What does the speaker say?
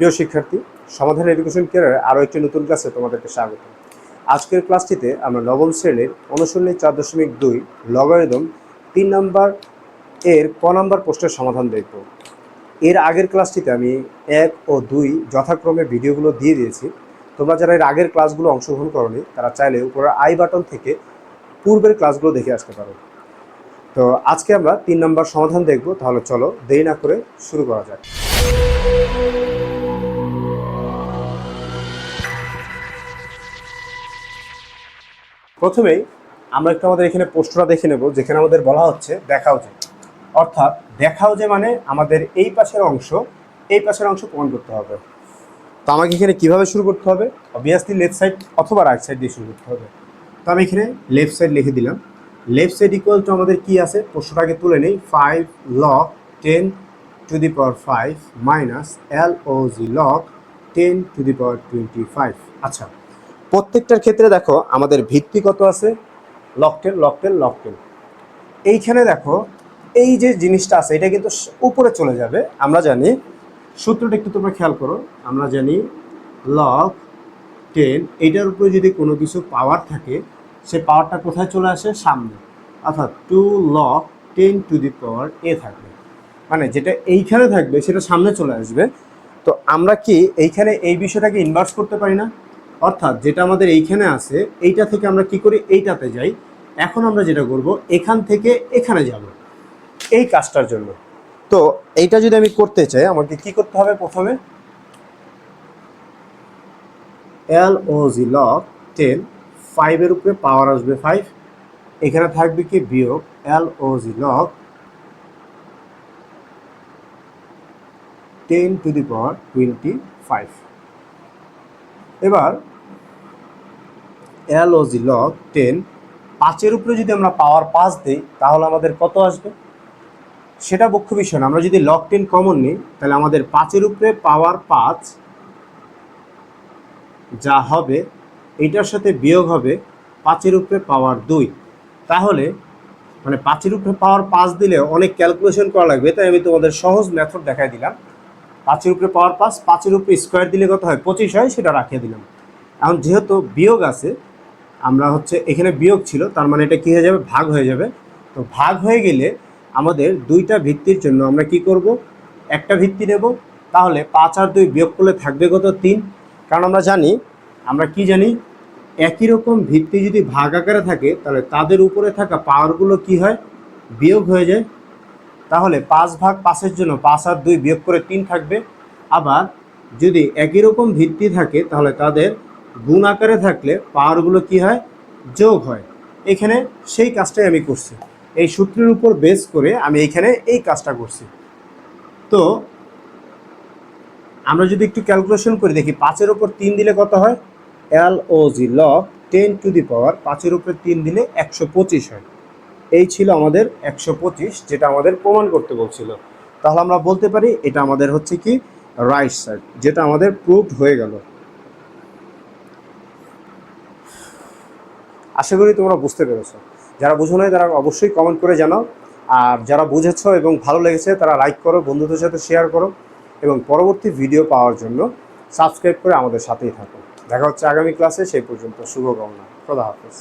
প্রিয় শিক্ষার্থী, সমাধান এডুকেশন কেয়ারের আরও একটি নতুন ক্লাসে তোমাদেরকে স্বাগত। আজকের ক্লাসটিতে আমরা নবম শ্রেণির অনুশীলনী চার দশমিক দুই লগারিদম তিন নম্বর এর ক নম্বর প্রশ্নের সমাধান দেখব। এর আগের ক্লাসটিতে আমি এক ও দুই যথাক্রমে ভিডিওগুলো দিয়ে দিয়েছি। তোমরা যারা এর আগের ক্লাসগুলো অংশগ্রহণ করনি, তারা চাইলে উপরের আই বাটন থেকে পূর্বের ক্লাসগুলো দেখে আসতে পারো। তো আজকে আমরা তিন নম্বর সমাধান দেখব, তাহলে চলো দেরি না করে শুরু করা যাক। প্রথমেই আমরা একটু আমাদের এখানে পোস্টটা দেখে নেব, যেখানে আমাদের বলা হচ্ছে দেখাও যে। অর্থাৎ দেখাও যে মানে আমাদের এই পাশের অংশ, এই পাশের অংশ প্রমাণ করতে হবে। তো আমাকে এখানে কীভাবে শুরু করতে হবে? অবভিয়াসলি লেফট সাইড অথবা রাইট সাইড দিয়ে শুরু করতে হবে। তো আমি এখানে লেফট সাইড লিখে দিলাম। লেফট সাইড ইকুয়াল টু আমাদের কি আছে? প্রশ্নটাকে তুলে নেই। Five log ten to the power five minus L O G log ten to the power twenty five আচ্ছা প্রত্যেকটার ক্ষেত্রে দেখো আমাদের ভিত্তি কত আছে? লকটেন লকটেন লকটেন। এইখানে দেখো, এই যে জিনিসটা আছে, এটা কিন্তু উপরে চলে যাবে। আমরা জানি, সূত্রটা একটু তোমরা খেয়াল করো। আমরা জানি লক টেন এইটার উপরে যদি কোনো কিছু পাওয়ার থাকে, সে পাওয়ারটা কোথায় চলে আসে? সামনে। অর্থাৎ two log ten to the power এ থাকবে। মানে যেটা এইখানে থাকবে, সেটা সামনে চলে আসবে। তো আমরা কি এইখানে এই বিষয়টাকে ইনভার্স করতে পারি না? অর্থাৎ যেটা আমাদের এইখানে আছে, এইটা থেকে আমরা কি করি? এইটাতে যাই। এখন আমরা যেটা করব, এখান থেকে এখানে যাব। এই কাজটার জন্য। তো এইটা যদি আমি করতে চাই, আমাকে কি করতে হবে প্রথমে? এল ও জি লক টেন ফাইভের উপরে পাওয়ার আসবে ফাইভ এখানে থাকবে কি? বিয়োগ L O G log ten to the power twenty five এবার L O G log ten পাঁচের উপরে যদি আমরা পাওয়ার পাঁচ দিই, তাহলে আমাদের কত আসবে? সেটা মুখ্য বিষয় না। আমরা যদি লক টেন কমন নিই, তাহলে আমাদের পাঁচের উপরে পাওয়ার পাঁচ যা হবে, এইটার সাথে বিয়োগ হবে পাঁচের উপরে পাওয়ার দুই। তাহলে মানে পাঁচের উপরে পাওয়ার পাঁচ দিলে অনেক ক্যালকুলেশন করা লাগবে, তাই আমি তোমাদের সহজ মেথড দেখাই দিলাম। পাঁচের উপরে পাওয়ার পাঁচ, পাঁচের উপরে স্কোয়ার দিলে কত হয়? পঁচিশ হয়, সেটা রাখিয়ে দিলাম। এখন যেহেতু বিয়োগ আছে আমরা হচ্ছে এখানে বিয়োগ ছিল, তার মানে এটা কী হয়ে যাবে? ভাগ হয়ে যাবে। তো ভাগ হয়ে গেলে আমাদের দুইটা ভিত্তির জন্য আমরা কি করব? একটা ভিত্তি নেব, তাহলে পাঁচ আর দুই বিয়োগ করলে থাকবে কত? তিন। কারণ আমরা জানি, আমরা কি জানি? একই রকম ভিত্তি যদি ভাগ আকারে থাকে, তাহলে তাদের উপরে থাকা পাওয়ারগুলো কি হয়? বিয়োগ হয়ে যায়। তাহলে পাঁচ ভাগ পাঁচের জন্য পাঁচ আর দুই বিয়োগ করে তিন থাকবে। আবার যদি একই রকম ভিত্তি থাকে, তাহলে তাদের গুণ আকারে থাকলে পাওয়ারগুলো কি হয়? যোগ হয়। এখানে সেই কাজটাই আমি করছি। এই সূত্রের উপর বেস করে আমি এখানে এই কাজটা করছি। তো আমরা যদি একটু ক্যালকুলেশন করে, দেখি পাঁচের উপর তিন দিলে কত হয়? L O G log ten to the power পাঁচের উপরে তিন দিলে একশো পঁচিশ হয়। এই ছিল আমাদের একশো পঁচিশ, যেটা আমাদের প্রমাণ করতে বলছিল। তাহলে আমরা বলতে পারি এটা আমাদের হচ্ছে কি? রাইট সাইড যেটা আমাদের প্রুভড হয়ে গেল। আশা করি তোমরা বুঝতে পেরেছ। যারা বুঝো নাই, তারা অবশ্যই কমেন্ট করে জানাও। আর যারা বুঝেছ এবং ভালো লেগেছে, তারা লাইক করো, বন্ধুদের সাথে শেয়ার করো এবং পরবর্তী ভিডিও পাওয়ার জন্য সাবস্ক্রাইব করে আমাদের সাথেই থাকো। দেখা হচ্ছে আগামী ক্লাসে সেই পর্যন্ত শুভকামনা। খোদা হাফেজ।